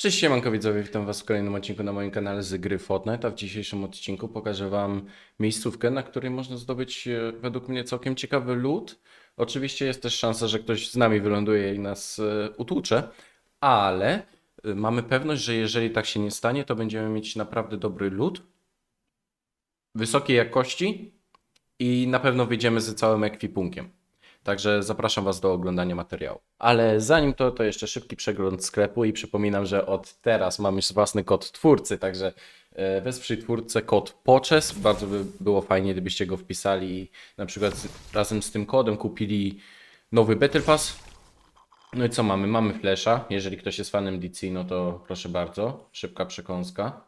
Cześć siemanko widzowie, witam was w kolejnym odcinku na moim kanale z gry Fortnite, a w dzisiejszym odcinku pokażę wam miejscówkę, na której można zdobyć e, według mnie całkiem ciekawy loot. Oczywiście jest też szansa, że ktoś z nami wyląduje i nas e, utłucze, ale e, mamy pewność, że jeżeli tak się nie stanie, to będziemy mieć naprawdę dobry loot, wysokiej jakości i na pewno wyjdziemy z całym ekwipunkiem. Także zapraszam Was do oglądania materiału. Ale zanim to, to jeszcze szybki przegląd sklepu i przypominam, że od teraz mamy już własny kod twórcy, także e, wesprzyj twórcę kod POCZES. Bardzo by było fajnie, gdybyście go wpisali i na przykład razem z tym kodem kupili nowy Battle Pass. No i co mamy? Mamy Flasha. Jeżeli ktoś jest fanem DC, no to proszę bardzo. Szybka przekąska.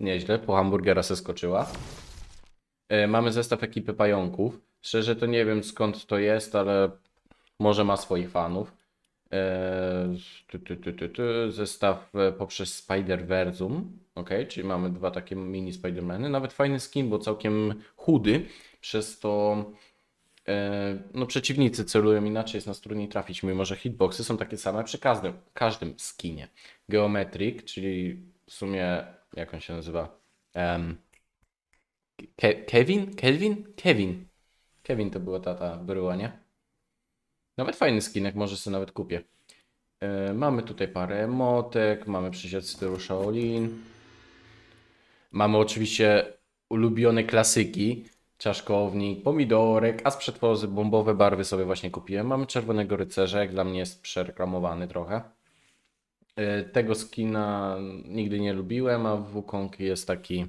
Nieźle, po hamburgera se skoczyła. E, Mamy zestaw ekipy pająków. Szczerze to nie wiem skąd to jest, ale może ma swoich fanów. E, tu, tu. Zestaw e, poprzez Spider-Versum. Ok, czyli mamy dwa takie mini Spider-Many. Nawet fajny skin, bo całkiem chudy. Przez to e, no, przeciwnicy celują inaczej, jest nas trudniej trafić, mimo że hitboxy są takie same przy każdym, każdym skinie. Geometric, czyli w sumie, jak on się nazywa? Em, Ke Kevin? Kelvin? Kevin. Kevin to była ta, ta bryła, nie? Nawet fajny skinek, może sobie nawet kupię. E, mamy tutaj parę emotek, mamy przysiad w stylu Shaolin. Mamy oczywiście ulubione klasyki. Czaszkownik, pomidorek, a z przetworzy bombowe barwy sobie właśnie kupiłem. Mamy czerwonego rycerza, jak dla mnie jest przereklamowany trochę. E, Tego skina nigdy nie lubiłem, a Wukong jest taki...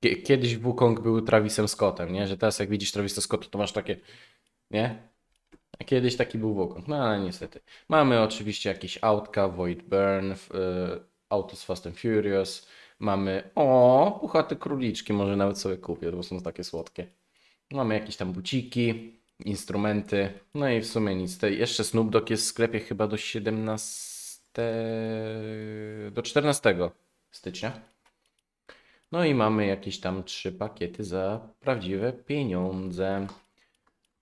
Kie- Kiedyś Wukong był Travisem Scottem, nie? Że teraz jak widzisz Travisa Scotta, to masz takie, nie? A kiedyś taki był Wukong, no ale niestety. Mamy oczywiście jakieś autka, Void Burn, y, Autos Fast and Furious. Mamy, o, puchate króliczki, może nawet sobie kupię, bo są takie słodkie. Mamy jakieś tam buciki, instrumenty, no i w sumie nic. Te, jeszcze Snoop Dogg jest w sklepie chyba do 17, do 14 stycznia. No i mamy jakieś tam trzy pakiety za prawdziwe pieniądze.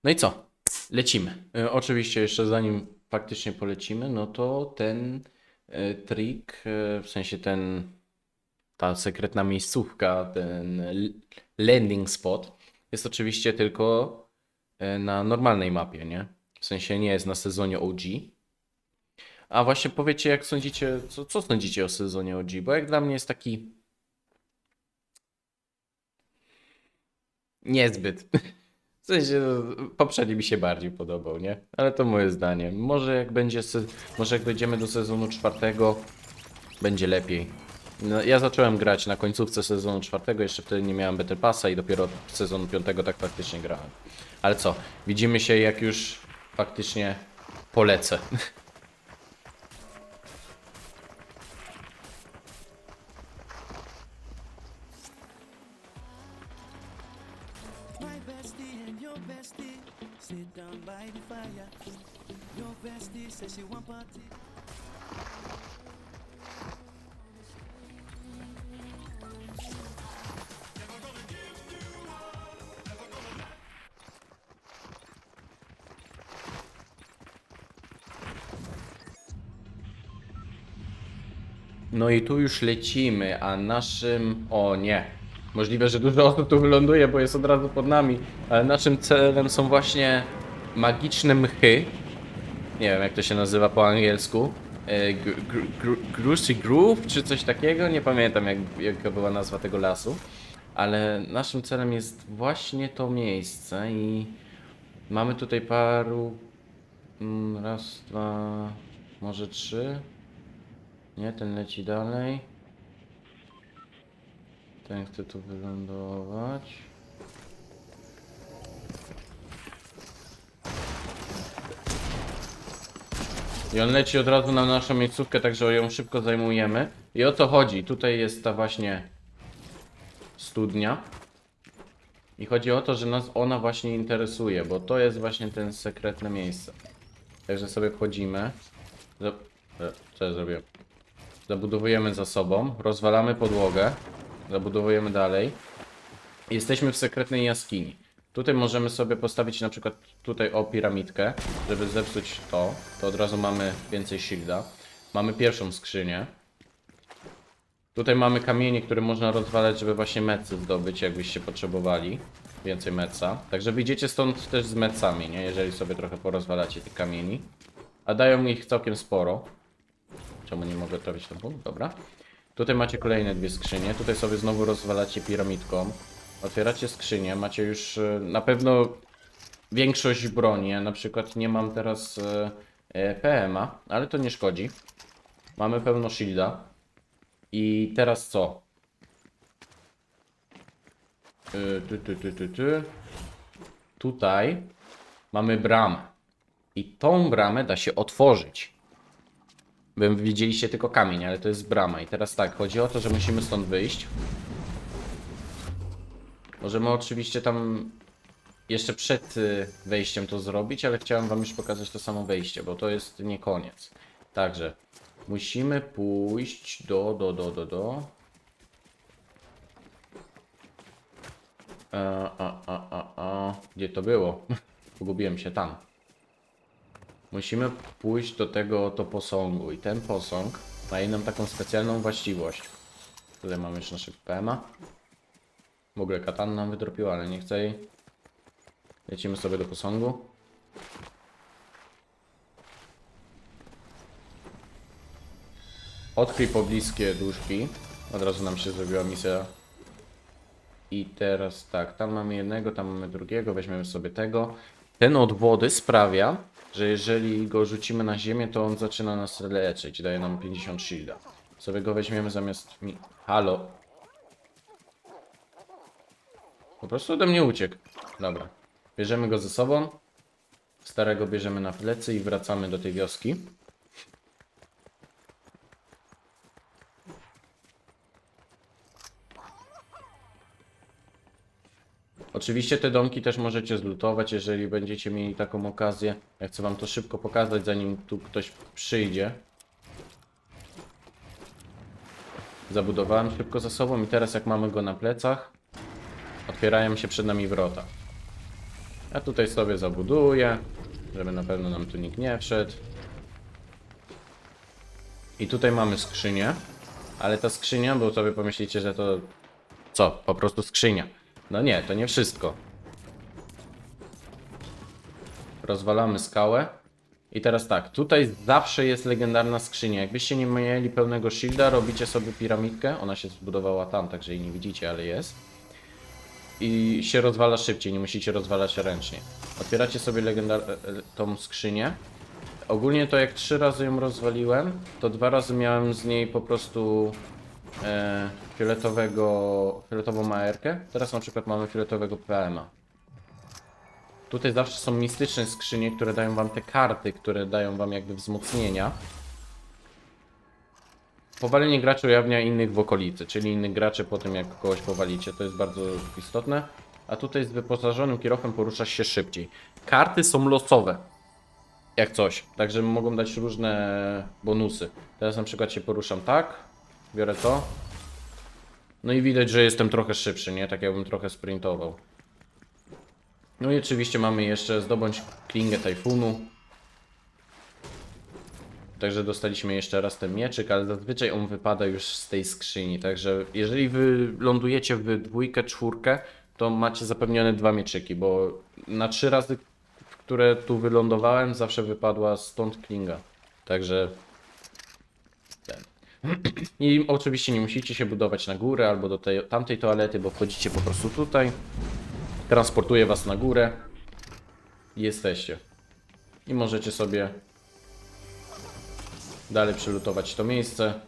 No i co? Lecimy. E, oczywiście jeszcze zanim faktycznie polecimy, no to ten e, trik, e, w sensie ten ta sekretna miejscówka, ten landing spot jest oczywiście tylko na normalnej mapie, nie? W sensie nie jest na sezonie OG. A właśnie powiecie, jak sądzicie, co, co sądzicie o sezonie OG? Bo jak dla mnie jest taki Niezbyt. W sensie, no, poprzedni mi się bardziej podobał, nie? Ale to moje zdanie. Może jak będzie, se... może jak dojdziemy do sezonu czwartego, będzie lepiej. No, ja zacząłem grać na końcówce sezonu czwartego, jeszcze wtedy nie miałem Battle Passa i dopiero od sezonu piątego tak faktycznie grałem. Ale co, widzimy się jak już faktycznie polecę. No i tu już lecimy, a naszym... O nie. Możliwe, że dużo osób tu wyląduje, bo jest od razu pod nami, ale naszym celem są właśnie magiczne mchy. Nie wiem, jak to się nazywa po angielsku. E, gr- gr- gr- Gruszy Groove, czy coś takiego? Nie pamiętam, jak, jaka była nazwa tego lasu. Ale naszym celem jest właśnie to miejsce i mamy tutaj paru... mm, Raz, dwa, może trzy. Nie, ten leci dalej. Ten chce tu wylądować. I on leci od razu na naszą miejscówkę, także ją szybko zajmujemy. I o co chodzi? Tutaj jest ta właśnie studnia. I chodzi o to, że nas ona właśnie interesuje, bo to jest właśnie ten sekretne miejsce. Także sobie wchodzimy. E, Co ja zrobiłem? Zabudowujemy za sobą, rozwalamy podłogę, zabudowujemy dalej. Jesteśmy w sekretnej jaskini. Tutaj możemy sobie postawić na przykład tutaj o piramidkę, żeby zepsuć to. To od razu mamy więcej shielda. Mamy pierwszą skrzynię. Tutaj mamy kamienie, które można rozwalać, żeby właśnie mecy zdobyć, jakbyście potrzebowali. Więcej meca. Także wyjdziecie stąd też z mecami, nie? Jeżeli sobie trochę porozwalacie tych kamieni. A dają ich całkiem sporo. Czemu nie mogę trafić punkt? Dobra. Tutaj macie kolejne dwie skrzynie. Tutaj sobie znowu rozwalacie piramidką. Otwieracie skrzynię. Macie już e, na pewno większość broni. Ja na przykład nie mam teraz e, e, PMA, ale to nie szkodzi. Mamy pełno shielda. I teraz co? Ty, ty, ty, ty, ty. Tutaj mamy bramę. I tą bramę da się otworzyć. Wy widzieliście tylko kamień, ale to jest brama. I teraz tak, chodzi o to, że musimy stąd wyjść. Możemy oczywiście tam jeszcze przed y, wejściem to zrobić, ale chciałem wam już pokazać to samo wejście, bo to jest nie koniec. Także musimy pójść do, do, do, do, do. A, a, a, a, a. Gdzie to było? Pogubiłem się tam. Musimy pójść do tego oto posągu i ten posąg daje nam taką specjalną właściwość. Tutaj mamy już naszego PMA. W ogóle katan nam wydropiła, ale nie chcę jej. Lecimy sobie do posągu. Odkryj pobliskie duszki. Od razu nam się zrobiła misja. I teraz tak, tam mamy jednego, tam mamy drugiego, weźmiemy sobie tego. Ten od wody sprawia, że jeżeli go rzucimy na ziemię, to on zaczyna nas leczyć. Daje nam 50 shielda. Sobie go weźmiemy zamiast mi... Halo. Po prostu ode mnie uciekł. Dobra. Bierzemy go ze sobą. Starego bierzemy na plecy i wracamy do tej wioski. Oczywiście te domki też możecie zlutować, jeżeli będziecie mieli taką okazję. Ja chcę wam to szybko pokazać, zanim tu ktoś przyjdzie. Zabudowałem szybko za sobą i teraz jak mamy go na plecach, otwierają się przed nami wrota. Ja tutaj sobie zabuduję, żeby na pewno nam tu nikt nie wszedł. I tutaj mamy skrzynię, ale ta skrzynia, bo sobie pomyślicie, że to co? Po prostu skrzynia. No nie, to nie wszystko. Rozwalamy skałę. I teraz tak, tutaj zawsze jest legendarna skrzynia. Jakbyście nie mieli pełnego shielda, robicie sobie piramidkę. Ona się zbudowała tam, także jej nie widzicie, ale jest. I się rozwala szybciej, nie musicie rozwalać ręcznie. Otwieracie sobie legendar e, e, tą skrzynię. Ogólnie to jak trzy razy ją rozwaliłem, to dwa razy miałem z niej po prostu e, fioletowego, fioletową AR-kę. Teraz na przykład mamy fioletowego PMA. Tutaj zawsze są mistyczne skrzynie, które dają wam te karty, które dają wam jakby wzmocnienia. Powalenie graczy ujawnia innych w okolicy, czyli innych graczy po tym jak kogoś powalicie. To jest bardzo istotne. A tutaj z wyposażonym kierowcem poruszasz się szybciej. Karty są losowe. Jak coś. Także mogą dać różne bonusy. Teraz na przykład się poruszam tak. Biorę to. No i widać, że jestem trochę szybszy, nie? Tak jakbym trochę sprintował. No i oczywiście mamy jeszcze zdobądź klingę tajfunu. Także dostaliśmy jeszcze raz ten mieczyk, ale zazwyczaj on wypada już z tej skrzyni. Także jeżeli wy lądujecie w dwójkę, czwórkę, to macie zapewnione dwa mieczyki, bo na trzy razy, które tu wylądowałem, zawsze wypadła stąd klinga. Także. I oczywiście nie musicie się budować na górę albo do tej, tamtej toalety, bo wchodzicie po prostu tutaj. Transportuje was na górę. Jesteście. I możecie sobie dalej przelutować to miejsce.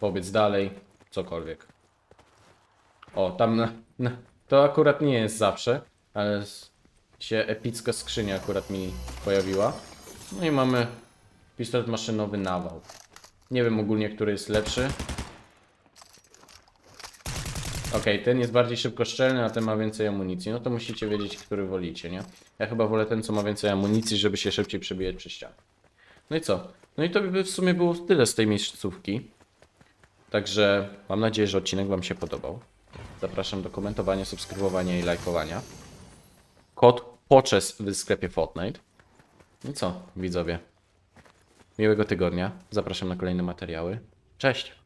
Pobiec dalej. Cokolwiek. O, tam na, na, to akurat nie jest zawsze, ale się epicka skrzynia akurat mi pojawiła. No i mamy pistolet maszynowy nawał. Nie wiem ogólnie, który jest lepszy. Okej, ten jest bardziej szybkoszczelny, a ten ma więcej amunicji. No to musicie wiedzieć, który wolicie, nie? Ja chyba wolę ten, co ma więcej amunicji, żeby się szybciej przebijać przez ścianę. No i co? No i to by w sumie było tyle z tej miejscówki. Także mam nadzieję, że odcinek Wam się podobał. Zapraszam do komentowania, subskrybowania i lajkowania. Kod Poczes w sklepie Fortnite. No co, widzowie? Miłego tygodnia. Zapraszam na kolejne materiały. Cześć!